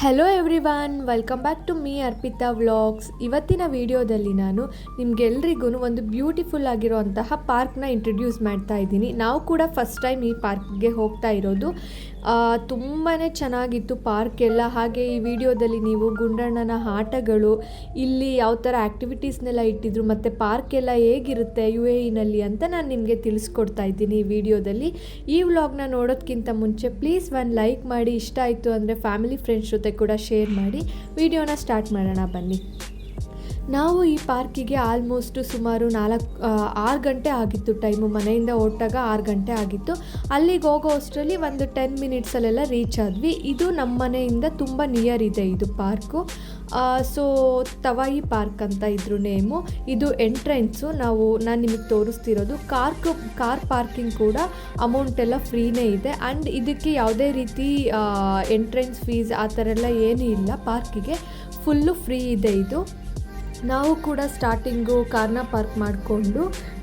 Hello one welcome back to me Arpita vlogs ಇವತ್ತಿನ ವಿಡಿಯೋದಲ್ಲಿ ನಾನು ನಿಮ್ಗೆಲ್ರಿಗೂ ಒಂದು ಬ್ಯೂಟಿಫುಲ್ ಆಗಿರುವಂತಹ ಪಾರ್ಕ್ನ ಇಂಟ್ರೊಡ್ಯೂಸ್ ಮಾಡ್ತಾ ಇದ್ದೀನಿ. ನಾವು ಕೂಡ ಫಸ್ಟ್ ಟೈಮ್ ಈ ಪಾರ್ಕ್ಗೆ ಹೋಗ್ತಾ ಇರೋದು. ತುಂಬಾ ಚೆನ್ನಾಗಿತ್ತು ಪಾರ್ಕ್ ಎಲ್ಲ. ಹಾಗೆ ಈ ವಿಡಿಯೋದಲ್ಲಿ ನೀವು ಗುಂಡಣ್ಣನ ಆಟಗಳು, ಇಲ್ಲಿ ಯಾವ ಥರ ಆ್ಯಕ್ಟಿವಿಟೀಸ್ನೆಲ್ಲ ಇಟ್ಟಿದ್ರು, ಮತ್ತು ಪಾರ್ಕ್ ಎಲ್ಲ ಹೇಗಿರುತ್ತೆ ಯು ಎ ಇನಲ್ಲಿ ಅಂತ ನಾನು ನಿಮಗೆ ತಿಳಿಸ್ಕೊಡ್ತಾ ಇದ್ದೀನಿ ಈ ವಿಡಿಯೋದಲ್ಲಿ. ಈ ವ್ಲಾಗ್ನ ನೋಡೋದಕ್ಕಿಂತ ಮುಂಚೆ ಪ್ಲೀಸ್ ಒಂದು ಲೈಕ್ ಮಾಡಿ. ಇಷ್ಟ ಆಯಿತು ಅಂದರೆ ಫ್ಯಾಮಿಲಿ ಫ್ರೆಂಡ್ಸ್ ಜೊತೆ ಕೂಡ ಶೇರ್ ಮಾಡಿ. ವಿಡಿಯೋನ ಸ್ಟಾರ್ಟ್ ಮಾಡೋಣ ಬನ್ನಿ. ನಾವು ಈ ಪಾರ್ಕಿಗೆ ಆಲ್ಮೋಸ್ಟು ಸುಮಾರು ನಾಲ್ಕು ಆರು ಗಂಟೆ ಆಗಿತ್ತು ಟೈಮು ಮನೆಯಿಂದ ಹೊರಟಾಗ ಆರು ಗಂಟೆ ಆಗಿತ್ತು. ಅಲ್ಲಿಗೆ ಹೋಗೋ ಅಷ್ಟರಲ್ಲಿ ಒಂದು ಟೆನ್ ಮಿನಿಟ್ಸಲ್ಲೆಲ್ಲ ರೀಚ್ ಆದ್ವಿ. ಇದು ನಮ್ಮ ಮನೆಯಿಂದ ತುಂಬ ನಿಯರ್ ಇದೆ ಇದು ಪಾರ್ಕು. ಸೊ ತವಾಯಿ ಪಾರ್ಕ್ ಅಂತ ಇದ್ರು ನೇಮು ಇದು ಎಂಟ್ರೆನ್ಸು ನಾವು, ನಾನು ನಿಮಗೆ ತೋರಿಸ್ತಿರೋದು. ಕಾರ್ ಕಾರ್ ಪಾರ್ಕಿಂಗ್ ಕೂಡ ಅಮೌಂಟ್ ಎಲ್ಲ ಫ್ರೀನೇ ಇದೆ. ಆ್ಯಂಡ್ ಇದಕ್ಕೆ ಯಾವುದೇ ರೀತಿ ಎಂಟ್ರೆನ್ಸ್ ಫೀಸ್ ಆ ಥರ ಎಲ್ಲ ಏನೂ ಇಲ್ಲ ಪಾರ್ಕಿಗೆ. ಫುಲ್ಲು ಫ್ರೀ ಇದೆ ಇದು. ನಾವು ಕೂಡ ಸ್ಟಾರ್ಟಿಂಗು ಕಾರ್ನ ಪಾರ್ಕ್ ಮಾಡಿಕೊಂಡು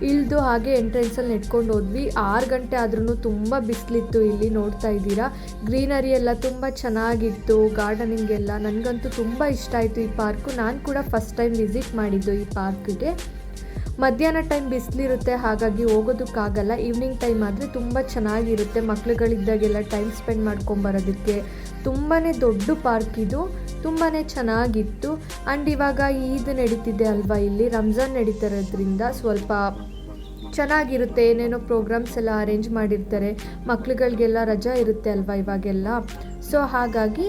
ಇಳಿದು ಹಾಗೆ ಎಂಟ್ರೆನ್ಸಲ್ಲಿ ನೆಟ್ಕೊಂಡು ಹೋದ್ವಿ. ಆರು ಗಂಟೆ ಆದ್ರೂ ತುಂಬ ಬಿಸಿಲಿತ್ತು ಇಲ್ಲಿ ನೋಡ್ತಾ ಇದ್ದೀರಾ. ಗ್ರೀನರಿ ಎಲ್ಲ ತುಂಬ ಚೆನ್ನಾಗಿತ್ತು ಗಾರ್ಡನಿಂಗೆಲ್ಲ ನನಗಂತೂ ತುಂಬ ಇಷ್ಟ ಆಯಿತು ಈ ಪಾರ್ಕು ನಾನು ಕೂಡ ಫಸ್ಟ್ ಟೈಮ್ ವಿಸಿಟ್ ಮಾಡಿದ್ದು ಈ ಪಾರ್ಕಿಗೆ ಮಧ್ಯಾಹ್ನ ಟೈಮ್ ಬಿಸಿಲಿರುತ್ತೆ, ಹಾಗಾಗಿ ಹೋಗೋದಕ್ಕಾಗಲ್ಲ. ಈವ್ನಿಂಗ್ ಟೈಮ್ ಆದರೆ ತುಂಬ ಚೆನ್ನಾಗಿರುತ್ತೆ ಮಕ್ಳುಗಳಿದ್ದಾಗೆಲ್ಲ ಟೈಮ್ ಸ್ಪೆಂಡ್ ಮಾಡ್ಕೊಂಬರೋದಕ್ಕೆ ತುಂಬಾ ದೊಡ್ಡ ಪಾರ್ಕ್ ಇದು. ತುಂಬಾ ಚೆನ್ನಾಗಿತ್ತು. ಆ್ಯಂಡ್ ಇವಾಗ ಈದ್ ನಡೀತಿದೆ ಅಲ್ವಾ ಇಲ್ಲಿ? ರಂಜಾನ್ ನಡೀತಿರೋದ್ರಿಂದ ಸ್ವಲ್ಪ ಚೆನ್ನಾಗಿರುತ್ತೆ. ಏನೇನೋ ಪ್ರೋಗ್ರಾಮ್ಸ್ ಎಲ್ಲ ಅರೇಂಜ್ ಮಾಡಿರ್ತಾರೆ. ಮಕ್ಳುಗಳಿಗೆಲ್ಲ ರಜಾ ಇರುತ್ತೆ ಅಲ್ವಾ ಇವಾಗೆಲ್ಲ? ಸೊ ಹಾಗಾಗಿ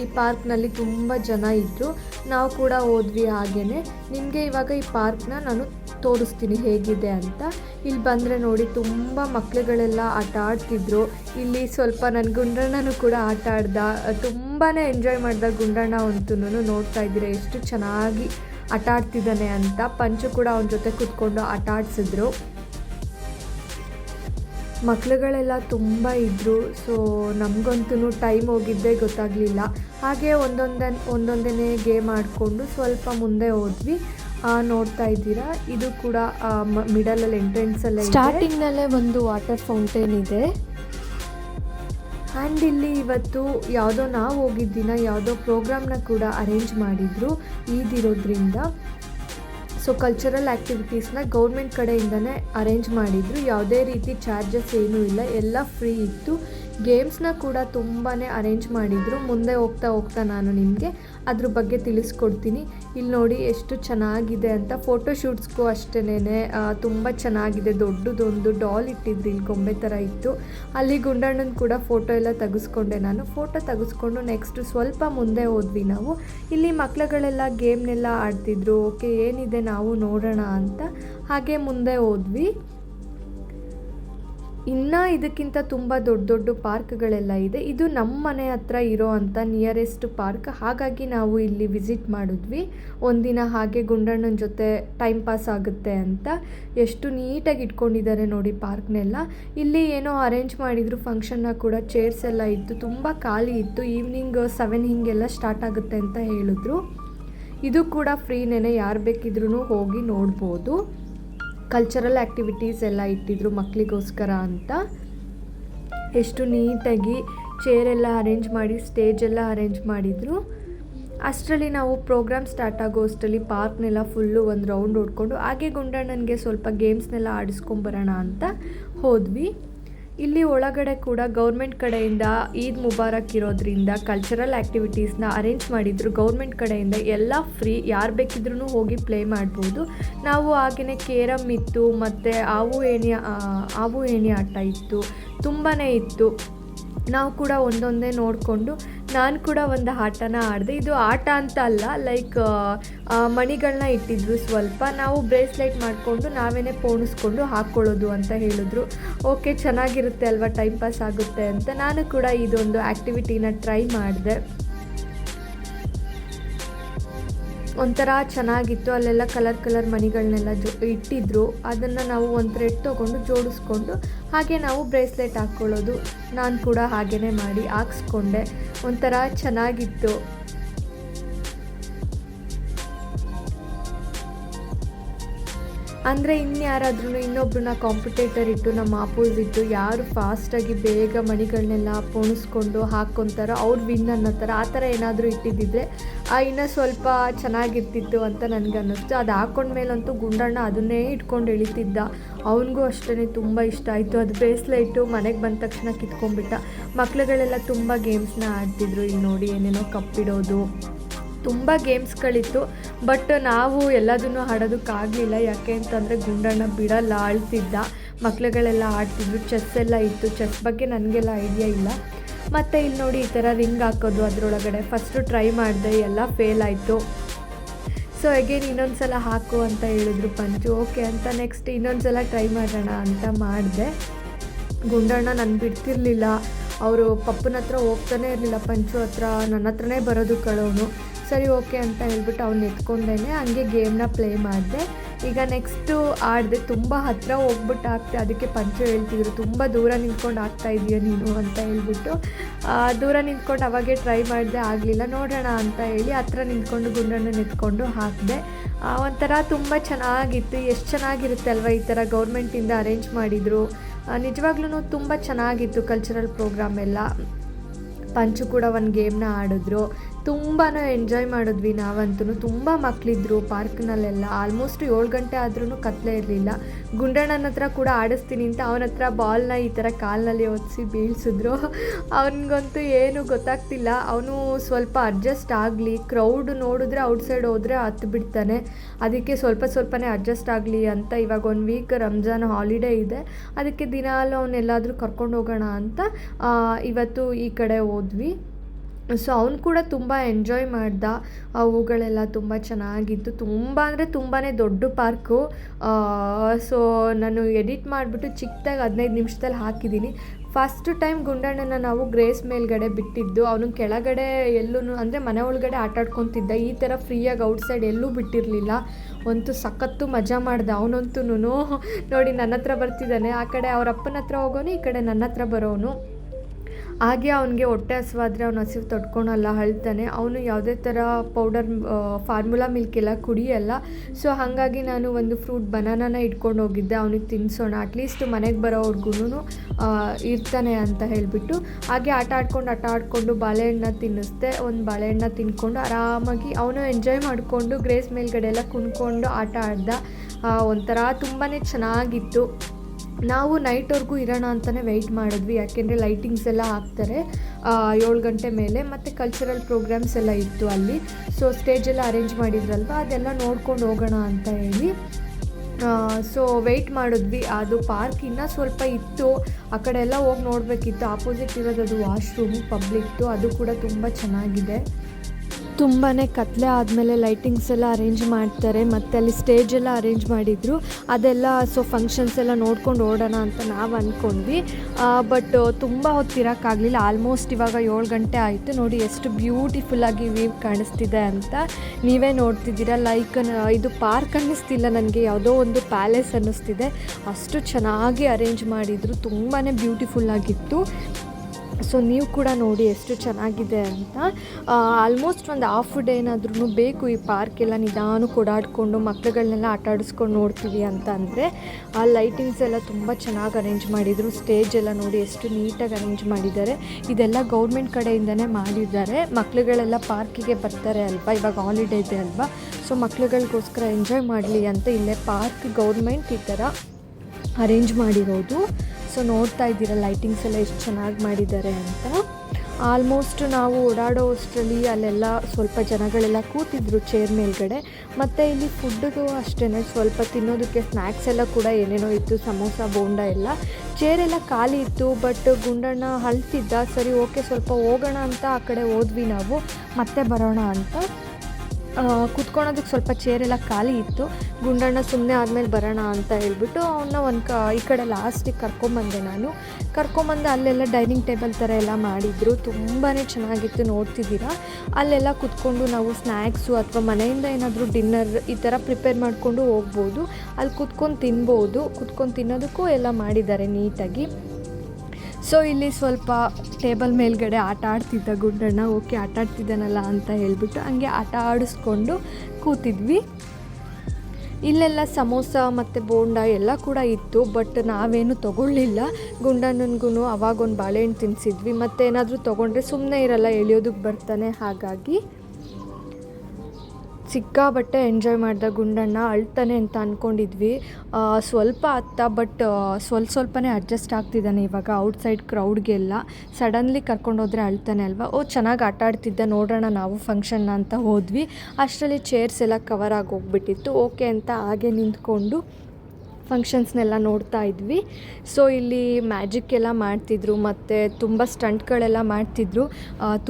ಈ ಪಾರ್ಕ್ನಲ್ಲಿ ತುಂಬ ಜನ ಇದ್ದರು ನಾವು ಕೂಡ ಹೋದ್ವಿ ಹಾಗೇ ನಿಮಗೆ ಇವಾಗ ಈ ಪಾರ್ಕ್ನ ನಾನು ತೋರಿಸ್ತೀನಿ ಹೇಗಿದೆ ಅಂತ. ಇಲ್ಲಿ ಬಂದರೆ ನೋಡಿ ತುಂಬ ಮಕ್ಕಳುಗಳೆಲ್ಲ ಆಟ ಆಡ್ತಿದ್ರು. ಇಲ್ಲಿ ಸ್ವಲ್ಪ ನನ್ನ ಗುಂಡಣ್ಣನೂ ಕೂಡ ಆಟ ಆಡ್ದ ತುಂಬಾ ಎಂಜಾಯ್ ಮಾಡ್ದ ಗುಂಡಣ್ಣ ಅಂತೂ ನೋಡ್ತಾ ಇದ್ದೀರಾ, ಎಷ್ಟು ಚೆನ್ನಾಗಿ ಆಟ ಆಡ್ತಿದ್ದಾನೆ ಅಂತ. ಪಂಚು ಕೂಡ ಅವನ ಜೊತೆ ಕೂತ್ಕೊಂಡು ಆಟ ಆಡಿಸಿದ್ರು. ಮಕ್ಳುಗಳೆಲ್ಲ ತುಂಬ ಇದ್ದರು ಸೊ ನಮಗಂತೂ ಟೈಮ್ ಹೋಗಿದ್ದೇ ಗೊತ್ತಾಗಲಿಲ್ಲ. ಹಾಗೆ ಒಂದೊಂದನ್ ಒಂದೊಂದನೇ ಗೇಮ್ ಆಡಿಕೊಂಡು ಸ್ವಲ್ಪ ಮುಂದೆ ಹೋದ್ವಿ. ನೋಡ್ತಾ ಇದ್ದೀರಾ? ಇದು ಕೂಡ ಮಿಡಲ್ ಅಲ್ಲಿ ಎಂಟ್ರೆನ್ಸ್ ಮಿಡಲಲ್ಲಿ ಸ್ಟಾರ್ಟಿಂಗ್ ನಲ್ಲೇ ಒಂದು ವಾಟರ್ ಫೌಂಟೇನ್ ಇದೆ. ಆ್ಯಂಡ್ ಇಲ್ಲಿ ಇವತ್ತು ಯಾವುದೋ ನಾವು ಹೋಗಿದ್ದಿನ ಯಾವುದೋ ಪ್ರೋಗ್ರಾಮ್ನ ಕೂಡ ಅರೇಂಜ್ ಮಾಡಿದರು ಈದಿರೋದ್ರಿಂದ. ಸೊ ಕಲ್ಚರಲ್ ಆ್ಯಕ್ಟಿವಿಟೀಸ್ನ ಗೌರ್ಮೆಂಟ್ ಕಡೆಯಿಂದನೇ ಅರೇಂಜ್ ಮಾಡಿದ್ರು. ಯಾವುದೇ ರೀತಿ ಚಾರ್ಜಸ್ ಏನೂ ಇಲ್ಲ. ಎಲ್ಲ ಫ್ರೀ ಇತ್ತು. ಗೇಮ್ಸ್ನ ಕೂಡ ತುಂಬಾ ಅರೇಂಜ್ ಮಾಡಿದರು. ಮುಂದೆ ಹೋಗ್ತಾ ಹೋಗ್ತಾ ನಾನು ನಿಮಗೆ ಅದ್ರ ಬಗ್ಗೆ ತಿಳಿಸ್ಕೊಡ್ತೀನಿ. ಇಲ್ಲಿ ನೋಡಿ ಎಷ್ಟು ಚೆನ್ನಾಗಿದೆ ಅಂತ. ಫೋಟೋಶೂಟ್ಸ್ಗೂ ಅಷ್ಟೇನೆ ತುಂಬ ಚೆನ್ನಾಗಿದೆ. ದೊಡ್ಡದೊಂದು ಡಾಲ್ ಇಟ್ಟಿದ್ರು ಇಲ್ಲಿ ಗೊಂಬೆ ಥರ ಇತ್ತು. ಅಲ್ಲಿ ಗುಂಡಣ್ಣನ ಕೂಡ ಫೋಟೋ ಎಲ್ಲ ತೆಗೆಸ್ಕೊಂಡೆ ನಾನು. ಫೋಟೋ ತೆಗೆಸ್ಕೊಂಡು ನೆಕ್ಸ್ಟ್ ಸ್ವಲ್ಪ ಮುಂದೆ ಹೋದ್ವಿ ನಾವು. ಇಲ್ಲಿ ಮಕ್ಕಳುಗಳೆಲ್ಲ ಗೇಮ್ನೆಲ್ಲ ಆಡ್ತಿದ್ರು. ಓಕೆ, ಏನಿದೆ ನಾವು ನೋಡೋಣ ಅಂತ. ಹಾಗೆ ಮುಂದೆ ಹೋದ್ವಿ. ಇನ್ನು ಇದಕ್ಕಿಂತ ತುಂಬ ದೊಡ್ಡ ದೊಡ್ಡ ಪಾರ್ಕ್ಗಳೆಲ್ಲ ಇದೆ. ಇದು ನಮ್ಮ ಮನೆ ಹತ್ರ ಇರೋ ಅಂಥ ನಿಯರೆಸ್ಟ್ ಪಾರ್ಕ್. ಹಾಗಾಗಿ ನಾವು ಇಲ್ಲಿ ವಿಸಿಟ್ ಮಾಡಿದ್ವಿ. ಒಂದಿನ ಹಾಗೆ ಗುಂಡಣ್ಣನ ಜೊತೆ ಟೈಮ್ ಪಾಸ್ ಆಗುತ್ತೆ ಅಂತ ಎಷ್ಟು ನೀಟಾಗಿ ಇಟ್ಕೊಂಡಿದ್ದಾರೆ ನೋಡಿ ಪಾರ್ಕ್ನೆಲ್ಲ. ಇಲ್ಲಿ ಏನೋ ಅರೇಂಜ್ ಮಾಡಿದ್ರು ಫಂಕ್ಷನ್ನ ಕೂಡ ಚೇರ್ಸ್ ಎಲ್ಲ ಇತ್ತು. ತುಂಬ ಖಾಲಿ ಇತ್ತು. ಈವ್ನಿಂಗ್ ಸೆವೆನ್ ಹಿಂಗೆಲ್ಲ ಸ್ಟಾರ್ಟ್ ಆಗುತ್ತೆ ಅಂತ ಹೇಳಿದ್ರು. ಇದು ಕೂಡ ಫ್ರೀನೇ ಯಾರು ಬೇಕಿದ್ರೂ ಹೋಗಿ ನೋಡ್ಬೋದು. ಕಲ್ಚರಲ್ ಆ್ಯಕ್ಟಿವಿಟೀಸ್ ಎಲ್ಲ ಇಟ್ಟಿದ್ರು ಮಕ್ಕಳಿಗೋಸ್ಕರ ಅಂತ. ಎಷ್ಟು ನೀಟಾಗಿ ಚೇರೆಲ್ಲ ಅರೇಂಜ್ ಮಾಡಿ ಸ್ಟೇಜ್ ಎಲ್ಲ ಅರೇಂಜ್ ಮಾಡಿದರು. ಅಷ್ಟರಲ್ಲಿ ನಾವು ಪ್ರೋಗ್ರಾಮ್ ಸ್ಟಾರ್ಟ್ ಆಗೋ ಅಷ್ಟರಲ್ಲಿ ಪಾರ್ಕ್ನೆಲ್ಲ ಫುಲ್ಲು ಒಂದು ರೌಂಡ್ ಹೊಡ್ಕೊಂಡು ಹಾಗೆ ಗುಂಡಣ್ಣನಿಗೆ ಸ್ವಲ್ಪ ಗೇಮ್ಸ್ನೆಲ್ಲ ಆಡಿಸ್ಕೊಂಬರೋಣ ಅಂತ ಹೋದ್ವಿ. ಇಲ್ಲಿ ಒಳಗಡೆ ಕೂಡ ಗೌರ್ಮೆಂಟ್ ಕಡೆಯಿಂದ ಈದ್ ಮುಬಾರಕ್ ಇರೋದ್ರಿಂದ ಕಲ್ಚರಲ್ ಆ್ಯಕ್ಟಿವಿಟೀಸ್ನ ಅರೇಂಜ್ ಮಾಡಿದ್ರು. ಗೌರ್ಮೆಂಟ್ ಕಡೆಯಿಂದ ಎಲ್ಲ ಫ್ರೀ ಯಾರು ಬೇಕಿದ್ರೂ ಹೋಗಿ ಪ್ಲೇ ಮಾಡ್ಬೋದು. ನಾವು ಹಾಗೆಯೇ ಕೇರಮ್ ಇತ್ತು, ಮತ್ತು ಆವು ಏಣಿ ಆವು ಏಣಿ ಆಟ ಇತ್ತು ತುಂಬಾ ಇತ್ತು. ನಾವು ಕೂಡ ಒಂದೊಂದೇ ನೋಡಿಕೊಂಡು ನಾನು ಕೂಡ ಒಂದು ಆಟನ ಆಡಿದೆ. ಇದು ಆಟ ಅಂತ ಅಲ್ಲ ಲೈಕ್ ಮಣಿಗಳನ್ನ ಇಟ್ಟಿದ್ರು ಸ್ವಲ್ಪ. ನಾವು ಬ್ರೇಸ್ಲೆಟ್ ಮಾಡಿಕೊಂಡು ನಾವೇನೇ ಪೋಣಿಸ್ಕೊಂಡು ಹಾಕ್ಕೊಳ್ಳೋದು ಅಂತ ಹೇಳಿದ್ರು. ಓಕೆ ಚೆನ್ನಾಗಿರುತ್ತೆ ಅಲ್ವಾ ಟೈಮ್ ಪಾಸ್ ಆಗುತ್ತೆ ಅಂತ. ನಾನು ಕೂಡ ಇದೊಂದು ಆ್ಯಕ್ಟಿವಿಟಿನ ಟ್ರೈ ಮಾಡಿದೆ. ಒಂಥರ ಚೆನ್ನಾಗಿತ್ತು. ಅಲ್ಲೆಲ್ಲ ಕಲರ್ ಕಲರ್ ಮಣಿಗಳನ್ನೆಲ್ಲ ಜೋ, ಇಟ್ಟಿದ್ರು. ಅದನ್ನು ನಾವು ಒಂದು ಥ್ರೆಡ್ ತೊಗೊಂಡು ಜೋಡಿಸ್ಕೊಂಡು ಹಾಗೆ ನಾವು ಬ್ರೇಸ್ಲೆಟ್ ಹಾಕ್ಕೊಳ್ಳೋದು. ನಾನು ಕೂಡ ಹಾಗೇ ಮಾಡಿ ಹಾಕ್ಸ್ಕೊಂಡೆ. ಒಂಥರ ಚೆನ್ನಾಗಿತ್ತು. ಅಂದರೆ ಇನ್ಯಾರಾದ್ರೂ ಇನ್ನೊಬ್ಬರನ್ನ ಕಾಂಪಿಟೇಟರ್ ಇಟ್ಟು ನಮ್ಮ ಆಪೋಸಿಟ್ಟು ಯಾರು ಫಾಸ್ಟಾಗಿ ಬೇಗ ಮಣಿಗಳನ್ನೆಲ್ಲ ಪೋಣಿಸ್ಕೊಂಡು ಹಾಕ್ಕೊತಾರೋ ಅವ್ರು ವಿನ್ ಅನ್ನೋ ಥರ ಆ ಥರ ಏನಾದರೂ ಇಟ್ಟಿದ್ದಿದ್ರೆ ಇನ್ನೂ ಸ್ವಲ್ಪ ಚೆನ್ನಾಗಿರ್ತಿತ್ತು ಅಂತ ನನಗೆ ಅನ್ನಿಸ್ತು ಅದು ಹಾಕೊಂಡ್ಮೇಲಂತೂ ಗುಂಡಣ್ಣ ಅದನ್ನೇ ಇಟ್ಕೊಂಡು ಎಳಿತಿದ್ದ. ಅವನಿಗೂ ಅಷ್ಟೇ ತುಂಬ ಇಷ್ಟ ಆಯಿತು. ಅದು ಬ್ರೇಸ್ಲೈಟು ಮನೆಗೆ ಬಂದ ತಕ್ಷಣ ಕಿತ್ಕೊಂಡ್ಬಿಟ್ಟ. ಮಕ್ಳುಗಳೆಲ್ಲ ತುಂಬ ಗೇಮ್ಸ್ನ ಆಡ್ತಿದ್ರು. ಇಲ್ಲಿ ನೋಡಿ ಏನೇನೋ ಕಪ್ಪಿಡೋದು. ತುಂಬ ಗೇಮ್ಸ್ಗಳಿತ್ತು, ಬಟ್ ನಾವು ಎಲ್ಲದನ್ನು ಆಡೋದಕ್ಕಾಗಲಿಲ್ಲ. ಯಾಕೆ ಅಂತಂದರೆ ಗುಂಡಣ್ಣ ಬಿಡಲ್ಲ, ಆಳ್ತಿದ್ದ. ಮಕ್ಳುಗಳೆಲ್ಲ ಆಡ್ತಿದ್ರು ಚೆಸ್ ಎಲ್ಲ ಇತ್ತು. ಚೆಸ್ ಬಗ್ಗೆ ನನಗೆಲ್ಲ ಐಡಿಯಾ ಇಲ್ಲ. ಮತ್ತು ಇಲ್ಲಿ ನೋಡಿ ಈ ಥರ ರಿಂಗ್ ಹಾಕೋದು ಅದರೊಳಗಡೆ. ಫಸ್ಟು ಟ್ರೈ ಮಾಡಿದೆ, ಎಲ್ಲ ಫೇಲ್ ಆಯಿತು. ಸೊ ಅಗೇನ್ ಇನ್ನೊಂದು ಸಲ ಹಾಕು ಅಂತ ಹೇಳಿದ್ರು ಪಂಚು. ಓಕೆ ಅಂತ ನೆಕ್ಸ್ಟ್ ಇನ್ನೊಂದು ಸಲ ಟ್ರೈ ಮಾಡೋಣ ಅಂತ ಮಾಡಿದೆ. ಗುಂಡಣ್ಣ ನಾನು ಬಿಡ್ತಿರ್ಲಿಲ್ಲ. ಅವರು ಪಪ್ಪನ ಹತ್ರ ಹೋಗ್ತಾನೆ ಇರಲಿಲ್ಲ. ಪಂಚು ಹತ್ರ, ನನ್ನ ಹತ್ರನೇ ಬರೋದು ಕಳೋನು. ಸರಿ, ಓಕೆ ಅಂತ ಹೇಳ್ಬಿಟ್ಟು ಅವ್ನು ಎತ್ಕೊಂಡೇನೆ ಹಂಗೆ ಗೇಮ್ನ ಪ್ಲೇ ಮಾಡಿದೆ. ಈಗ ನೆಕ್ಸ್ಟು ಆಡಿದೆ, ತುಂಬ ಹತ್ತಿರ ಹೋಗ್ಬಿಟ್ಟು ಆಗ್ತೆ ಅದಕ್ಕೆ ಪಂಚು ಹೇಳ್ತಿದ್ರು, ತುಂಬ ದೂರ ನಿಂತ್ಕೊಂಡು ಆಗ್ತಾ ಇದೆಯಾ ನೀನು? ಅಂತ ಹೇಳ್ಬಿಟ್ಟು. ದೂರ ನಿಂತ್ಕೊಂಡು ಅವಾಗೆ ಟ್ರೈ ಮಾಡಿದೆ, ಆಗಲಿಲ್ಲ. ನೋಡೋಣ ಅಂತ ಹೇಳಿ ಹತ್ರ ನಿಂತ್ಕೊಂಡು ಗುಂಡನ್ನು ಎತ್ಕೊಂಡು ಹಾಕಿದೆ. ಒಂಥರ ತುಂಬ ಚೆನ್ನಾಗಿತ್ತು. ಎಷ್ಟು ಚೆನ್ನಾಗಿರುತ್ತೆ ಅಲ್ವಾ ಈ ಥರ ಗೌರ್ಮೆಂಟಿಂದ ಅರೇಂಜ್ ಮಾಡಿದರು? ನಿಜವಾಗ್ಲೂ ತುಂಬ ಚೆನ್ನಾಗಿತ್ತು ಕಲ್ಚರಲ್ ಪ್ರೋಗ್ರಾಮ್ ಎಲ್ಲ. ಪಂಚು ಕೂಡ ಒಂದು ಗೇಮ್ನ ಆಡಿದ್ರು. ತುಂಬಾ ಎಂಜಾಯ್ ಮಾಡಿದ್ವಿ ನಾವಂತೂ ತುಂಬ ಮಕ್ಕಳಿದ್ರು ಪಾರ್ಕ್ನಲ್ಲೆಲ್ಲ. ಆಲ್ಮೋಸ್ಟ್ ಏಳು ಗಂಟೆ ಆದ್ರೂ ಕತ್ತಲೇ ಇರಲಿಲ್ಲ. ಗುಂಡಣ್ಣನ ಹತ್ರ ಕೂಡ ಆಡಿಸ್ತೀನಿ ಅಂತ ಅವನ ಹತ್ರ ಬಾಲ್ನ ಈ ಥರ ಕಾಲ್ನಲ್ಲಿ ಒದಿಸಿ ಬೀಳ್ಸಿದ್ರು. ಅವನಿಗಂತೂ ಏನು ಗೊತ್ತಾಗ್ತಿಲ್ಲ. ಅವನು ಸ್ವಲ್ಪ ಅಡ್ಜಸ್ಟ್ ಆಗಲಿ. ಕ್ರೌಡ್ ನೋಡಿದ್ರೆ ಔಟ್ಸೈಡ್ ಹೋದರೆ ಹತ್ತು ಬಿಡ್ತಾನೆ. ಅದಕ್ಕೆ ಸ್ವಲ್ಪ ಸ್ವಲ್ಪನೇ ಅಡ್ಜಸ್ಟ್ ಆಗಲಿ ಅಂತ ಇವಾಗ ಒಂದು ವೀಕ್ ರಂಜಾನ್ ಹಾಲಿಡೇ ಇದೆ. ಅದಕ್ಕೆ ದಿನಾಲು ಅವನ್ನೆಲ್ಲಾದರೂ ಕರ್ಕೊಂಡು ಹೋಗೋಣ ಅಂತ ಇವತ್ತು ಈ ಕಡೆ ಹೋದ್ವಿ. ಸೊ ಅವನು ಕೂಡ ತುಂಬ ಎಂಜಾಯ್ ಮಾಡ್ದ. ಆ ಹೂಗಳೆಲ್ಲ ತುಂಬ ಚೆನ್ನಾಗಿತ್ತು. ತುಂಬ ಅಂದರೆ ತುಂಬಾ ದೊಡ್ಡ ಪಾರ್ಕು ಸೊ ನಾನು ಎಡಿಟ್ ಮಾಡಿಬಿಟ್ಟು ಚಿಕ್ಕದಾಗಿ ಹದಿನೈದು ನಿಮಿಷದಲ್ಲಿ ಹಾಕಿದ್ದೀನಿ. ಫಸ್ಟ್ ಟೈಮ್ ಗುಂಡಣ್ಣನ ನಾವು ಗ್ರೇಸ್ ಮೇಲ್ಗಡೆ ಬಿಟ್ಟಿದ್ದು. ಅವನು ಕೆಳಗಡೆ ಎಲ್ಲೂ ಅಂದರೆ ಮನೆ ಒಳಗಡೆ ಆಟಾಡ್ಕೊತಿದ್ದ ಈ ಥರ ಫ್ರೀಯಾಗಿ ಔಟ್ಸೈಡ್ ಎಲ್ಲೂ ಬಿಟ್ಟಿರಲಿಲ್ಲ. ಅಂತೂ ಸಖತ್ತು ಮಜಾ ಮಾಡ್ದ. ಅವನಂತೂ ನೋಡಿ ನನ್ನ ಹತ್ರ ಬರ್ತಿದ್ದಾನೆ. ಆ ಕಡೆ ಅವ್ರ ಅಪ್ಪನ ಹತ್ರ ಹೋಗೋನು, ಈ ಕಡೆ ನನ್ನ ಹತ್ರ ಬರೋನು. ಹಾಗೆ ಅವನಿಗೆ ಹೊಟ್ಟೆ ಹಸುವಾದರೆ ಅವನು ಹಸಿವು ತಡ್ಕೊಳಲ್ಲ, ಅಳ್ತಾನೆ. ಅವನು ಯಾವುದೇ ಥರ ಪೌಡರ್ ಫಾರ್ಮುಲಾ ಮಿಲ್ಕ್ ಎಲ್ಲ ಕುಡಿಯಲ್ಲ. ಸೊ ಹಾಗಾಗಿ ನಾನು ಒಂದು ಫ್ರೂಟ್ ಬನಾನಾನ ಇಟ್ಕೊಂಡು ಹೋಗಿದ್ದೆ. ಅವನಿಗೆ ತಿನ್ನಿಸೋಣ ಅಟ್ಲೀಸ್ಟ್ ಮನೆಗೆ ಬರೋವ್ರಿಗೂ ಇರ್ತಾನೆ ಅಂತ ಹೇಳಿಬಿಟ್ಟು. ಹಾಗೆ ಆಟ ಆಡ್ಕೊಂಡು, ಆಟ ಆಡಿಕೊಂಡು ಬಾಳೆಹಣ್ಣ ತಿನ್ನಿಸ್ದೆ. ಒಂದು ಬಾಳೆಹಣ್ಣ ತಿನ್ಕೊಂಡು ಆರಾಮಾಗಿ ಅವನು ಎಂಜಾಯ್ ಮಾಡಿಕೊಂಡು ಗ್ರೇಸ್ ಮೇಲ್ಗಡೆ ಎಲ್ಲ ಕುಣ್ಕೊಂಡು ಆಟ ಆಡ್ದ. ಒಂಥರ ತುಂಬಾ ಚೆನ್ನಾಗಿತ್ತು. ನಾವು ನೈಟ್ವರೆಗೂ ಇರೋಣ ಅಂತಲೇ ವೆಯ್ಟ್ ಮಾಡಿದ್ವಿ. ಯಾಕೆಂದರೆ ಲೈಟಿಂಗ್ಸ್ ಎಲ್ಲ ಹಾಕ್ತಾರೆ ಏಳು ಗಂಟೆ ಮೇಲೆ ಮತ್ತು ಕಲ್ಚರಲ್ ಪ್ರೋಗ್ರಾಮ್ಸ್ ಎಲ್ಲ ಇತ್ತು ಅಲ್ಲಿ. ಸೊ ಸ್ಟೇಜೆಲ್ಲ ಅರೇಂಜ್ ಮಾಡಿದ್ರಲ್ವ? ಅದೆಲ್ಲ ನೋಡ್ಕೊಂಡು ಹೋಗೋಣ ಅಂತ ಹೇಳಿ. ಸೊ ವೆಯ್ಟ್ ಮಾಡಿದ್ವಿ. ಅದು ಪಾರ್ಕ್ ಇನ್ನೂ ಸ್ವಲ್ಪ ಇತ್ತು. ಆ ಕಡೆ ಎಲ್ಲ ಹೋಗಿ ನೋಡಬೇಕಿತ್ತು. ಆಪೋಸಿಟ್ ಇರೋದು ಅದು ವಾಶ್ರೂಮ್ ಪಬ್ಲಿಕ್ದು ಅದು ಕೂಡ ತುಂಬ ಚೆನ್ನಾಗಿದೆ. ತುಂಬಾ ಕತ್ಲೆ ಆದಮೇಲೆ ಲೈಟಿಂಗ್ಸ್ ಎಲ್ಲ ಅರೇಂಜ್ ಮಾಡ್ತಾರೆ, ಮತ್ತು ಅಲ್ಲಿ ಸ್ಟೇಜ್ ಎಲ್ಲ ಅರೇಂಜ್ ಮಾಡಿದರು. ಅದೆಲ್ಲ ಸೊ ಫಂಕ್ಷನ್ಸ್ ಎಲ್ಲ ನೋಡ್ಕೊಂಡು ಓಡೋಣ ಅಂತ ನಾವು ಅಂದ್ಕೊಂಡ್ವಿ ಬಟ್ ತುಂಬ ಹೊತ್ತಿರೋಕ್ಕಾಗಲಿಲ್ಲ ಆಲ್ಮೋಸ್ಟ್ ಇವಾಗ ಏಳು ಗಂಟೆ ಆಯಿತು. ನೋಡಿ ಎಷ್ಟು ಬ್ಯೂಟಿಫುಲ್ಲಾಗಿ ವ್ಯೂ ಕಾಣಿಸ್ತಿದೆ ಅಂತ ನೀವೇ ನೋಡ್ತಿದ್ದೀರಾ. ಲೈಕ್ ಇದು ಪಾರ್ಕ್ ಅನ್ನಿಸ್ತಿಲ್ಲ ನನಗೆ. ಯಾವುದೋ ಒಂದು ಪ್ಯಾಲೇಸ್ ಅನ್ನಿಸ್ತಿದೆ. ಅಷ್ಟು ಚೆನ್ನಾಗಿ ಅರೇಂಜ್ ಮಾಡಿದರು. ತುಂಬಾ ಬ್ಯೂಟಿಫುಲ್ಲಾಗಿತ್ತು ಸೊ ನೀವು ಕೂಡ ನೋಡಿ ಎಷ್ಟು ಚೆನ್ನಾಗಿದೆ ಅಂತ. ಆಲ್ಮೋಸ್ಟ್ ಒಂದು ಹಾಫ್ ಡೇ ಏನಾದ್ರೂ ಬೇಕು ಈ ಪಾರ್ಕೆಲ್ಲ ನಿಧಾನ ಓಡಾಡಿಕೊಂಡು ಮಕ್ಳುಗಳನ್ನೆಲ್ಲ ಆಟ ಆಡಿಸ್ಕೊಂಡು ನೋಡ್ತೀವಿ ಅಂತ ಅಂದರೆ, ಆ ಲೈಟಿಂಗ್ಸ್ ಎಲ್ಲ ತುಂಬ ಚೆನ್ನಾಗಿ ಅರೇಂಜ್ ಮಾಡಿದರು. ಸ್ಟೇಜ್ ಎಲ್ಲ ನೋಡಿ ಎಷ್ಟು ನೀಟಾಗಿ ಅರೇಂಜ್ ಮಾಡಿದ್ದಾರೆ. ಇದೆಲ್ಲ ಗೌರ್ಮೆಂಟ್ ಕಡೆಯಿಂದನೇ ಮಾಡಿದ್ದಾರೆ. ಮಕ್ಳುಗಳೆಲ್ಲ ಪಾರ್ಕಿಗೆ ಬರ್ತಾರೆ ಅಲ್ವಾ? ಇವಾಗ ಹಾಲಿಡೇ ಇದೆ ಅಲ್ವಾ? ಸೊ ಮಕ್ಳುಗಳಿಗೋಸ್ಕರ ಎಂಜಾಯ್ ಮಾಡಲಿ ಅಂತ ಇಲ್ಲೇ ಪಾರ್ಕ್ ಗೌರ್ಮೆಂಟ್ ಈ ಥರ ಅರೇಂಜ್ ಮಾಡಿರೋದು. ಸೊ ನೋಡ್ತಾ ಇದ್ದೀರಾ ಲೈಟಿಂಗ್ಸ್ ಎಲ್ಲ ಎಷ್ಟು ಚೆನ್ನಾಗಿ ಮಾಡಿದ್ದಾರೆ ಅಂತ. ಆಲ್ಮೋಸ್ಟ್ ನಾವು ಓಡಾಡೋ ಅಷ್ಟರಲ್ಲಿ ಅಲ್ಲೆಲ್ಲ ಸ್ವಲ್ಪ ಜನಗಳೆಲ್ಲ ಕೂತಿದ್ರು ಚೇರ್ ಮೇಲ್ಗಡೆ. ಮತ್ತು ಇಲ್ಲಿ ಫುಡ್ಡಿಗೂ ಅಷ್ಟೇ ಸ್ವಲ್ಪ ತಿನ್ನೋದಕ್ಕೆ ಸ್ನ್ಯಾಕ್ಸ್ ಎಲ್ಲ ಕೂಡ ಏನೇನೋ ಇತ್ತು, ಸಮೋಸ, ಬೋಂಡ ಎಲ್ಲ. ಚೇರೆಲ್ಲ ಖಾಲಿ ಇತ್ತು ಬಟ್ ಗುಂಡಣ್ಣ ಅಳ್ತಿದ್ದ, ಸರಿ ಓಕೆ, ಸ್ವಲ್ಪ ಹೋಗೋಣ ಅಂತ ಆ ಕಡೆ ಹೋದ್ವಿ ನಾವು, ಮತ್ತೆ ಬರೋಣ ಅಂತ. ಕುತ್ಕೊಳೋದಕ್ಕೆ ಸ್ವಲ್ಪ ಚೇರೆಲ್ಲ ಖಾಲಿ ಇತ್ತು. ಗುಂಡಣ್ಣ ಸುಮ್ಮನೆ ಆದಮೇಲೆ ಬರೋಣ ಅಂತ ಹೇಳ್ಬಿಟ್ಟು ಅವನ್ನ ಒಂದು ಕ, ಈ ಕಡೆ ಲಾಸ್ಟಿಗೆ ಕರ್ಕೊಂಬಂದೆ ನಾನು. ಕರ್ಕೊಂಬಂದು ಅಲ್ಲೆಲ್ಲ ಡೈನಿಂಗ್ ಟೇಬಲ್ ಥರ ಎಲ್ಲ ಮಾಡಿದ್ರು. ತುಂಬಾ ಚೆನ್ನಾಗಿತ್ತು, ನೋಡ್ತಿದ್ದೀರಾ? ಅಲ್ಲೆಲ್ಲ ಕುತ್ಕೊಂಡು ನಾವು ಸ್ನ್ಯಾಕ್ಸು ಅಥವಾ ಮನೆಯಿಂದ ಏನಾದರೂ ಡಿನ್ನರ್ ಈ ಥರ ಪ್ರಿಪೇರ್ ಮಾಡಿಕೊಂಡು ಹೋಗ್ಬೋದು. ಅಲ್ಲಿ ಕುತ್ಕೊಂಡು ತಿನ್ಬೋದು. ಕುತ್ಕೊಂಡು ತಿನ್ನೋದಕ್ಕೂ ಎಲ್ಲ ಮಾಡಿದ್ದಾರೆ ನೀಟಾಗಿ ಸೊ ಇಲ್ಲಿ ಸ್ವಲ್ಪ ಟೇಬಲ್ ಮೇಲ್ಗಡೆ ಆಟ ಆಡ್ತಿದ್ದ ಗುಂಡಣ್ಣ ಓಕೆ, ಆಟ ಆಡ್ತಿದ್ದಾನಲ್ಲ ಅಂತ ಹೇಳಿಬಿಟ್ಟು ಹಂಗೆ ಆಟ ಆಡಿಸ್ಕೊಂಡು ಕೂತಿದ್ವಿ. ಇಲ್ಲೆಲ್ಲ ಸಮೋಸ ಮತ್ತು ಬೋಂಡ ಎಲ್ಲ ಕೂಡ ಇತ್ತು ಬಟ್ ನಾವೇನು ತೊಗೊಳ್ಳಿಲ್ಲ. ಗುಂಡಣ್ಣನಿಗೂ ಅವಾಗೊಂದು ಬಾಳೆಹಣ್ಣು ತಿನ್ನಿಸಿದ್ವಿ ಮತ್ತು ಏನಾದರೂ ತೊಗೊಂಡ್ರೆ ಸುಮ್ಮನೆ ಇರಲ್ಲ ಎಳಿಯೋದಕ್ಕೆ ಬರ್ತಾನೆ ಹಾಗಾಗಿ. ಸಿಕ್ಕಾಬಟ್ಟೆ ಎಂಜಾಯ್ ಮಾಡಿದ ಗುಂಡಣ್ಣ ಅಳ್ತಾನೆ ಅಂತ ಅಂದ್ಕೊಂಡಿದ್ವಿ ಸ್ವಲ್ಪ ಅತ್ತ ಬಟ್ ಸ್ವಲ್ಪ ಸ್ವಲ್ಪನೇ ಅಡ್ಜಸ್ಟ್ ಆಗ್ತಿದ್ದಾನೆ ಇವಾಗ ಔಟ್ಸೈಡ್ ಕ್ರೌಡ್ಗೆಲ್ಲ ಸಡನ್ಲಿ ಕರ್ಕೊಂಡೋದ್ರೆ ಅಳ್ತಾನೆ ಅಲ್ವಾ? ಓ, ಚೆನ್ನಾಗಿ ಆಟ ಆಡ್ತಿದ್ದ, ನೋಡೋಣ ನಾವು ಫಂಕ್ಷನ್ನ ಅಂತ ಹೋದ್ವಿ. ಅಷ್ಟರಲ್ಲಿ ಚೇರ್ಸ್ ಎಲ್ಲ ಕವರ್ ಆಗಿ ಹೋಗ್ಬಿಟ್ಟಿತ್ತು. ಓಕೆ ಅಂತ ಹಾಗೆ ನಿಂತ್ಕೊಂಡು ಫಂಕ್ಷನ್ಸ್ನೆಲ್ಲ ನೋಡ್ತಾ ಇದ್ವಿ. ಸೊ ಇಲ್ಲಿ ಮ್ಯಾಜಿಕ್ ಎಲ್ಲ ಮಾಡ್ತಿದ್ರು, ಮತ್ತು ತುಂಬ ಸ್ಟಂಟ್ಗಳೆಲ್ಲ ಮಾಡ್ತಿದ್ರು.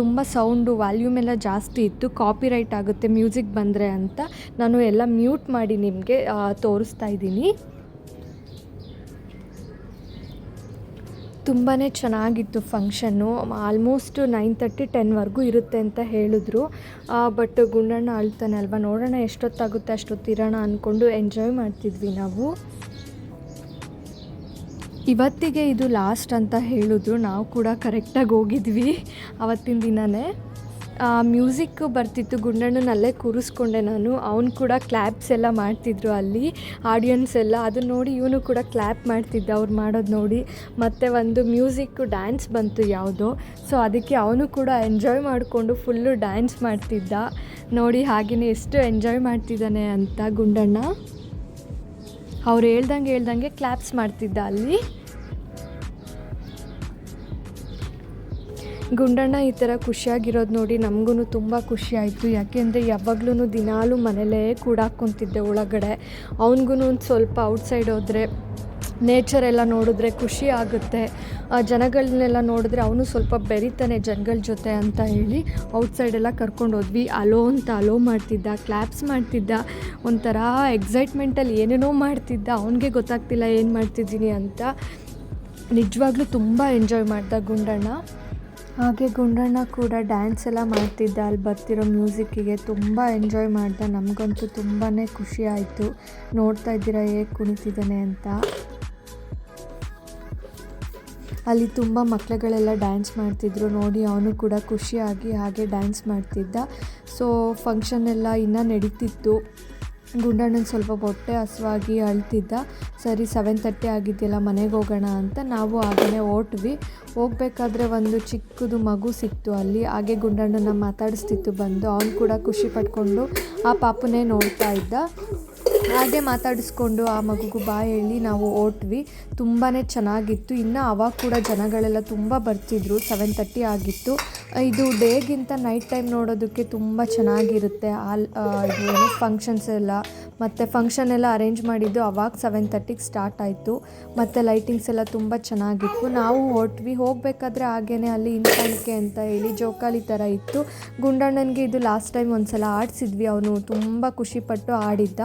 ತುಂಬ ಸೌಂಡು ವಾಲ್ಯೂಮ್ ಎಲ್ಲ ಜಾಸ್ತಿ ಇತ್ತು. ಕಾಪಿರೈಟ್ ಆಗುತ್ತೆ ಮ್ಯೂಸಿಕ್ ಬಂದರೆ ಅಂತ. ನಾನು ಎಲ್ಲ ಮ್ಯೂಟ್ ಮಾಡಿ ನಿಮಗೆ ತೋರಿಸ್ತಾ ಇದ್ದೀನಿ. ತುಂಬಾ ಚೆನ್ನಾಗಿತ್ತು ಫಂಕ್ಷನ್ನು ಆಲ್ಮೋಸ್ಟ್ ನೈನ್ ತರ್ಟಿ ಟೆನ್ವರೆಗೂ ಇರುತ್ತೆ ಅಂತ ಹೇಳಿದ್ರು. ಬಟ್ ಗುಂಡಣ್ಣ ಅಳ್ತಾನೆ ಅಲ್ವಾ? ನೋಡೋಣ ಎಷ್ಟೊತ್ತಾಗುತ್ತೆ, ಅಷ್ಟೊತ್ತಿರೋಣ ಅಂದ್ಕೊಂಡು ಎಂಜಾಯ್ ಮಾಡ್ತಿದ್ವಿ ನಾವು. ಇವತ್ತಿಗೆ ಇದು ಲಾಸ್ಟ್ ಅಂತ ಹೇಳಿದ್ರು, ನಾವು ಕೂಡ ಕರೆಕ್ಟಾಗಿ ಹೋಗಿದ್ವಿ ಅವತ್ತಿನ ದಿನವೇ ಮ್ಯೂಸಿಕ್ ಬರ್ತಿತ್ತು, ಗುಂಡಣ್ಣನಲ್ಲೇ ಕೂರಿಸ್ಕೊಂಡೆ ನಾನು. ಅವನು ಕೂಡ ಕ್ಲ್ಯಾಪ್ಸ್ ಎಲ್ಲ ಮಾಡ್ತಿದ್ರು ಅಲ್ಲಿ ಆಡಿಯನ್ಸ್ ಎಲ್ಲ. ಅದನ್ನ ನೋಡಿ ಇವನು ಕೂಡ ಕ್ಲ್ಯಾಪ್ ಮಾಡ್ತಿದ್ದ, ಅವ್ರು ಮಾಡೋದು ನೋಡಿ. ಮತ್ತು ಒಂದು ಮ್ಯೂಸಿಕ್ಕು ಡ್ಯಾನ್ಸ್ ಬಂತು ಯಾವುದೋ. ಸೊ ಅದಕ್ಕೆ ಅವನು ಕೂಡ ಎಂಜಾಯ್ ಮಾಡಿಕೊಂಡು ಫುಲ್ಲು ಡ್ಯಾನ್ಸ್ ಮಾಡ್ತಿದ್ದ. ನೋಡಿ ಹಾಗೆಯೇ ಎಷ್ಟು ಎಂಜಾಯ್ ಮಾಡ್ತಿದ್ದಾನೆ ಅಂತ ಗುಂಡಣ್ಣ. ಅವ್ರು ಹೇಳ್ದಂಗೆ ಹೇಳ್ದಂಗೆ ಕ್ಲ್ಯಾಪ್ಸ್ ಮಾಡ್ತಿದ್ದ ಅಲ್ಲಿ. ಗುಂಡಣ್ಣ ಈ ಥರ ಖುಷಿಯಾಗಿರೋದು ನೋಡಿ ನಮಗೂ ತುಂಬ ಖುಷಿ ಆಯಿತು. ಯಾಕೆಂದರೆ ಯಾವಾಗ್ಲೂ ದಿನಾಲೂ ಮನೇಲೇ ಕೂಡಾಕ್ಕೊಂತಿದ್ದೆ ಒಳಗಡೆ. ಅವನಿಗೂ ಒಂದು ಸ್ವಲ್ಪ ಔಟ್ಸೈಡ್ ಹೋದರೆ ನೇಚರ್ ಎಲ್ಲ ನೋಡಿದ್ರೆ ಖುಷಿ ಆಗುತ್ತೆ. ಜನಗಳನ್ನೆಲ್ಲ ನೋಡಿದ್ರೆ ಅವನು ಸ್ವಲ್ಪ ಬೆರಿತಾನೆ ಜನಗಳ ಜೊತೆ ಅಂತ ಹೇಳಿ ಔಟ್ಸೈಡ್ ಎಲ್ಲ ಕರ್ಕೊಂಡು ಹೋದ್ವಿ. ಅಲೋ ಅಂತ ಅಲೋ ಮಾಡ್ತಿದ್ದ ಕ್ಲ್ಯಾಪ್ಸ್ ಮಾಡ್ತಿದ್ದ, ಒಂಥರ ಎಕ್ಸೈಟ್ಮೆಂಟಲ್ಲಿ ಏನೇನೋ ಮಾಡ್ತಿದ್ದ. ಅವನಿಗೆ ಗೊತ್ತಾಗ್ತಿಲ್ಲ ಏನು ಮಾಡ್ತಿದ್ದೀನಿ ಅಂತ. ನಿಜವಾಗ್ಲೂ ತುಂಬ ಎಂಜಾಯ್ ಮಾಡ್ದ ಗುಂಡಣ್ಣ. ಹಾಗೆ ಗುಂಡಣ್ಣ ಕೂಡ ಡ್ಯಾನ್ಸ್ ಎಲ್ಲ ಮಾಡ್ತಿದ್ದ. ಅಲ್ಲಿ ಬರ್ತಿರೋ ಮ್ಯೂಸಿಕ್ಕಿಗೆ ತುಂಬ ಎಂಜಾಯ್ ಮಾಡ್ದ. ನಮಗಂತೂ ತುಂಬಾ ಖುಷಿ ಆಯಿತು. ನೋಡ್ತಾ ಇದ್ದೀರಾ ಹೇಗೆ ಕುಣಿತಿದ್ದಾನೆ ಅಂತ. ಅಲ್ಲಿ ತುಂಬ ಮಕ್ಕಳುಗಳೆಲ್ಲ ಡ್ಯಾನ್ಸ್ ಮಾಡ್ತಿದ್ರು. ನೋಡಿ, ಅವನು ಕೂಡ ಖುಷಿಯಾಗಿ ಹಾಗೆ ಡ್ಯಾನ್ಸ್ ಮಾಡ್ತಿದ್ದ. ಸೊ ಫಂಕ್ಷನ್ ಎಲ್ಲ ಇನ್ನೂ ನಡೀತಿತ್ತು. ಗುಂಡಣ್ಣನ ಸ್ವಲ್ಪ ಹೊಟ್ಟೆ ಹಸುವಾಗಿ ಅಳ್ತಿದ್ದ. ಸರಿ ಸೆವೆನ್ ತರ್ಟಿ ಆಗಿದೆಯಲ್ಲ, ಮನೆಗೆ ಹೋಗೋಣ ಅಂತ ನಾವು ಹಾಗೇ ಓಟ್ವಿ ಹೋಗ್ಬೇಕಾದ್ರೆ ಒಂದು ಚಿಕ್ಕದು ಮಗು ಸಿಕ್ತು ಅಲ್ಲಿ. ಹಾಗೆ ಗುಂಡಣ್ಣನ ಮಾತಾಡಿಸ್ತಿತ್ತು ಬಂದು. ಅವನು ಕೂಡ ಖುಷಿ ಪಟ್ಕೊಂಡು ಆ ಪಾಪನೇ ನೋಡ್ತಾ ಇದ್ದ. ಹಾಗೆ ಮಾತಾಡಿಸ್ಕೊಂಡು ಆ ಮಗುಗೂ ಬಾಯ್ ಹೇಳಿ ನಾವು ಓಟ್ವಿ. ತುಂಬಾ ಚೆನ್ನಾಗಿತ್ತು. ಇನ್ನು ಅವಾಗ ಕೂಡ ಜನಗಳೆಲ್ಲ ತುಂಬ ಬರ್ತಿದ್ರು. ಸೆವೆನ್ ತರ್ಟಿ ಆಗಿತ್ತು. ಇದು ಡೇಗಿಂತ ನೈಟ್ ಟೈಮ್ ನೋಡೋದಕ್ಕೆ ತುಂಬ ಚೆನ್ನಾಗಿರುತ್ತೆ. ಆಲ್ ಏನು ಫಂಕ್ಷನ್ಸ್ ಎಲ್ಲ. ಮತ್ತು ಫಂಕ್ಷನ್ ಎಲ್ಲ ಅರೇಂಜ್ ಮಾಡಿದ್ದು ಅವಾಗ ಸೆವೆನ್ ತರ್ಟಿಗೆ ಸ್ಟಾರ್ಟ್ ಆಯಿತು. ಮತ್ತು ಲೈಟಿಂಗ್ಸ್ ಎಲ್ಲ ತುಂಬ ಚೆನ್ನಾಗಿತ್ತು. ನಾವು ಹೊಟ್ವಿ ಹೋಗಬೇಕಾದ್ರೆ ಹಾಗೇ ಅಲ್ಲಿ ಇನ್ಕಾಣಿಕೆ ಅಂತ ಹೇಳಿ ಜೋಕಾಲಿ ಥರ ಇತ್ತು. ಗುಂಡಣ್ಣನಿಗೆ ಇದು ಲಾಸ್ಟ್ ಟೈಮ್ ಒಂದು ಸಲ ಆಡಿಸಿದ್ವಿ. ಅವನು ತುಂಬ ಖುಷಿಪಟ್ಟು ಆಡಿದ್ದ.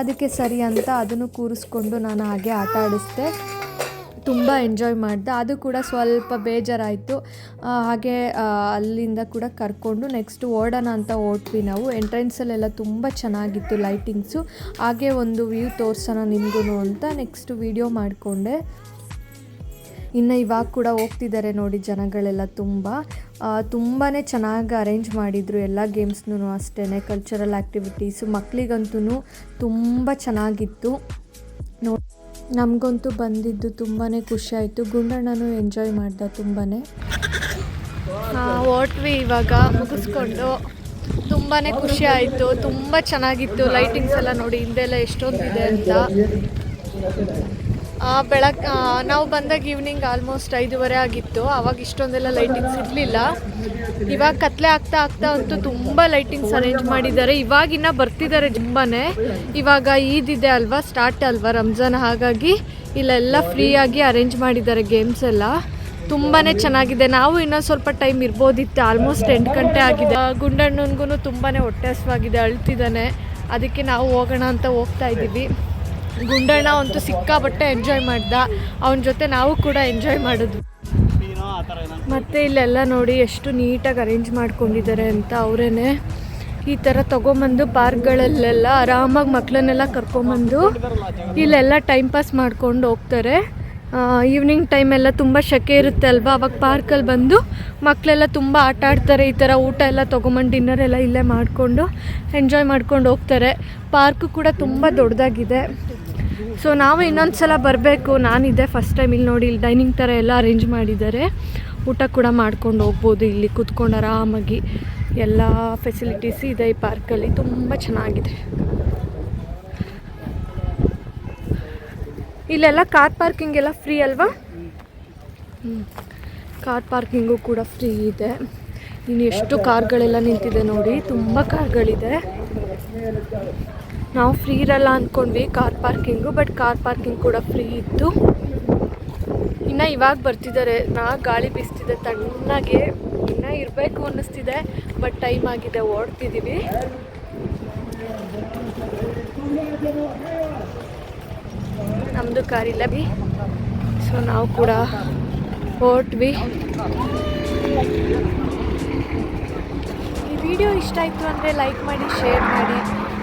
ಅದಕ್ಕೆ ಸರಿ ಅಂತ ಅದನ್ನು ಕೂರಿಸ್ಕೊಂಡು ನಾನು ಹಾಗೆ ಆಟ ಆಡಿಸ್ದೆ. ತುಂಬ ಎಂಜಾಯ್ ಮಾಡಿದೆ. ಅದು ಕೂಡ ಸ್ವಲ್ಪ ಬೇಜಾರಾಯಿತು. ಹಾಗೆ ಅಲ್ಲಿಂದ ಕೂಡ ಕರ್ಕೊಂಡು ನೆಕ್ಸ್ಟ್ ಓಡೋಣ ಅಂತ ಓಡ್ವಿ ನಾವು. ಎಂಟ್ರೆನ್ಸಲ್ಲೆಲ್ಲ ತುಂಬ ಚೆನ್ನಾಗಿತ್ತು ಲೈಟಿಂಗ್ಸು ಹಾಗೆ ಒಂದು ವ್ಯೂ ತೋರಿಸೋಣ ನಿಮಗೂ ಅಂತ ನೆಕ್ಸ್ಟ್ ವೀಡಿಯೋ ಮಾಡಿಕೊಂಡೆ. ಇನ್ನು ಇವಾಗ ಕೂಡ ಹೋಗ್ತಿದ್ದಾರೆ ನೋಡಿ ಜನಗಳೆಲ್ಲ ತುಂಬ. ತುಂಬಾ ಚೆನ್ನಾಗಿ ಅರೇಂಜ್ ಮಾಡಿದರು ಎಲ್ಲ ಗೇಮ್ಸ್ನೂ ಅಷ್ಟೇ ಕಲ್ಚರಲ್ ಆ್ಯಕ್ಟಿವಿಟೀಸು ಮಕ್ಕಳಿಗಂತೂ ತುಂಬ ಚೆನ್ನಾಗಿತ್ತು. ನೋ, ನಮಗಂತೂ ಬಂದಿದ್ದು ತುಂಬಾ ಖುಷಿ ಗುಂಡಣ್ಣನು ಗುಂಡಣ್ಣನೂ ಎಂಜಾಯ್ ಮಾಡ್ದೆ ತುಂಬಾ ಓಟ್ವಿ ಇವಾಗ ಮುಗಿಸ್ಕೊಂಡು. ತುಂಬಾ ಖುಷಿ ಆಯಿತು. ತುಂಬ ಚೆನ್ನಾಗಿತ್ತು. ಲೈಟಿಂಗ್ಸ್ ಎಲ್ಲ ನೋಡಿ, ಹಿಂದೆಲ್ಲ ಎಷ್ಟೊಂದಿದೆ ಅಂತ. ಬೆಳಗ್ಗೆ ನಾವು ಬಂದಾಗ ಈವ್ನಿಂಗ್ ಆಲ್ಮೋಸ್ಟ್ ಐದೂವರೆ ಆಗಿತ್ತು. ಅವಾಗ ಇಷ್ಟೊಂದೆಲ್ಲ ಲೈಟಿಂಗ್ಸ್ ಇರಲಿಲ್ಲ. ಇವಾಗ ಕತ್ಲೆ ಆಗ್ತಾ ಆಗ್ತಾ ಅಂತೂ ತುಂಬ ಲೈಟಿಂಗ್ಸ್ ಅರೇಂಜ್ ಮಾಡಿದ್ದಾರೆ. ಇವಾಗಿನ್ನ ಬರ್ತಿದ್ದಾರೆ ತುಂಬಾ ಇವಾಗ ಈದ್ ಇದೆ ಅಲ್ವಾ ಸ್ಟಾರ್ಟ್ ಅಲ್ವಾ ರಂಜಾನ್? ಹಾಗಾಗಿ ಇಲ್ಲೆಲ್ಲ ಫ್ರೀಯಾಗಿ ಅರೇಂಜ್ ಮಾಡಿದ್ದಾರೆ ಗೇಮ್ಸ್ ಎಲ್ಲ. ತುಂಬಾ ಚೆನ್ನಾಗಿದೆ. ನಾವು ಇನ್ನೊಂದು ಸ್ವಲ್ಪ ಟೈಮ್ ಇರ್ಬೋದಿತ್ತು. ಆಲ್ಮೋಸ್ಟ್ ಎಂಟು ಗಂಟೆ ಆಗಿದೆ. ಗುಂಡಣ್ಣನಿಗೂ ತುಂಬಾ ಹೊಟ್ಟೆ ಹಸುವಾಗಿದೆ, ಅಳ್ತಿದ್ದಾನೆ. ಅದಕ್ಕೆ ನಾವು ಹೋಗೋಣ ಅಂತ ಹೋಗ್ತಾ ಇದ್ದೀವಿ. ಗುಂಡಣ್ಣ ಅಂತೂ ಸಿಕ್ಕಾಪಟ್ಟೆ ಎಂಜಾಯ್ ಮಾಡ್ದ. ಅವನ ಜೊತೆ ನಾವು ಕೂಡ ಎಂಜಾಯ್ ಮಾಡಿದ್ವಿ ಮತ್ತು ಇಲ್ಲೆಲ್ಲ ನೋಡಿ ಎಷ್ಟು ನೀಟಾಗಿ ಅರೇಂಜ್ ಮಾಡ್ಕೊಂಡಿದ್ದಾರೆ ಅಂತ ಅವರೇನೆ. ಈ ಥರ ತೊಗೊಂಬಂದು ಪಾರ್ಕ್ಗಳಲ್ಲೆಲ್ಲ ಆರಾಮಾಗಿ ಮಕ್ಕಳನ್ನೆಲ್ಲ ಕರ್ಕೊಂಬಂದು ಇಲ್ಲೆಲ್ಲ ಟೈಮ್ ಪಾಸ್ ಮಾಡ್ಕೊಂಡು ಹೋಗ್ತಾರೆ. ಈವ್ನಿಂಗ್ ಟೈಮೆಲ್ಲ ತುಂಬ ಸೆಕೆ ಇರುತ್ತೆ ಅಲ್ವಾ? ಅವಾಗ ಪಾರ್ಕಲ್ಲಿ ಬಂದು ಮಕ್ಕಳೆಲ್ಲ ತುಂಬ ಆಟ ಆಡ್ತಾರೆ. ಈ ಥರ ಊಟ ಎಲ್ಲ ತೊಗೊಂಬಂದು ಡಿನ್ನರ್ ಎಲ್ಲ ಇಲ್ಲೇ ಮಾಡಿಕೊಂಡು ಎಂಜಾಯ್ ಮಾಡ್ಕೊಂಡು ಹೋಗ್ತಾರೆ. ಪಾರ್ಕು ಕೂಡ ತುಂಬ ದೊಡ್ಡದಾಗಿದೆ. ಸೊ ನಾವು ಇನ್ನೊಂದು ಸಲ ಬರಬೇಕು ನಾನಿದೆ ಫಸ್ಟ್ ಟೈಮ್ ಇಲ್ಲಿ ನೋಡಿ, ಇಲ್ಲಿ ಡೈನಿಂಗ್ ಥರ ಎಲ್ಲ ಅರೇಂಜ್ ಮಾಡಿದ್ದಾರೆ. ಊಟ ಕೂಡ ಮಾಡ್ಕೊಂಡು ಹೋಗ್ಬೋದು ಇಲ್ಲಿ. ಕೂತ್ಕೊಂಡು ಆರಾಮಾಗಿ ಎಲ್ಲ ಫೆಸಿಲಿಟೀಸ್ ಇದೆ ಈ ಪಾರ್ಕಲ್ಲಿ ತುಂಬ ಚೆನ್ನಾಗಿದೆ. ಇಲ್ಲೆಲ್ಲ ಕಾರ್ ಪಾರ್ಕಿಂಗ್ ಎಲ್ಲ ಫ್ರೀ ಅಲ್ವಾ. ಕಾರ್ ಪಾರ್ಕಿಂಗು ಕೂಡ ಫ್ರೀ ಇದೆ. ಇನ್ನು ಎಷ್ಟು ಕಾರ್ಗಳೆಲ್ಲ ನಿಂತಿದೆ ನೋಡಿ. ತುಂಬ ಕಾರ್ಗಳಿದೆ ನಾವು ಫ್ರೀ ಇರಲ್ಲ ಅಂದ್ಕೊಂಡ್ವಿ car parking but car parking ಕೂಡ ಫ್ರೀ ಇತ್ತು. ಇನ್ನು ಇವಾಗ ಬರ್ತಿದ್ದಾರೆ ನಾ ಗಾಳಿ ಬೀಸ್ತಿದೆ, ತಣ್ಣಗೆ ಇನ್ನೂ ಇರಬೇಕು ಅನ್ನಿಸ್ತಿದೆ ಬಟ್ ಟೈಮ್ ಆಗಿದೆ ಓಡ್ತಿದ್ದೀವಿ ನಮ್ಮದು ಕಾರಿಲ್ಲ ಬಿ. ಸೊ ನಾವು ಕೂಡ ಹೊರಟ್ವಿ ಈ ವಿಡಿಯೋ ಇಷ್ಟ ಆಯಿತು ಅಂದರೆ ಲೈಕ್ ಮಾಡಿ ಶೇರ್ ಮಾಡಿ.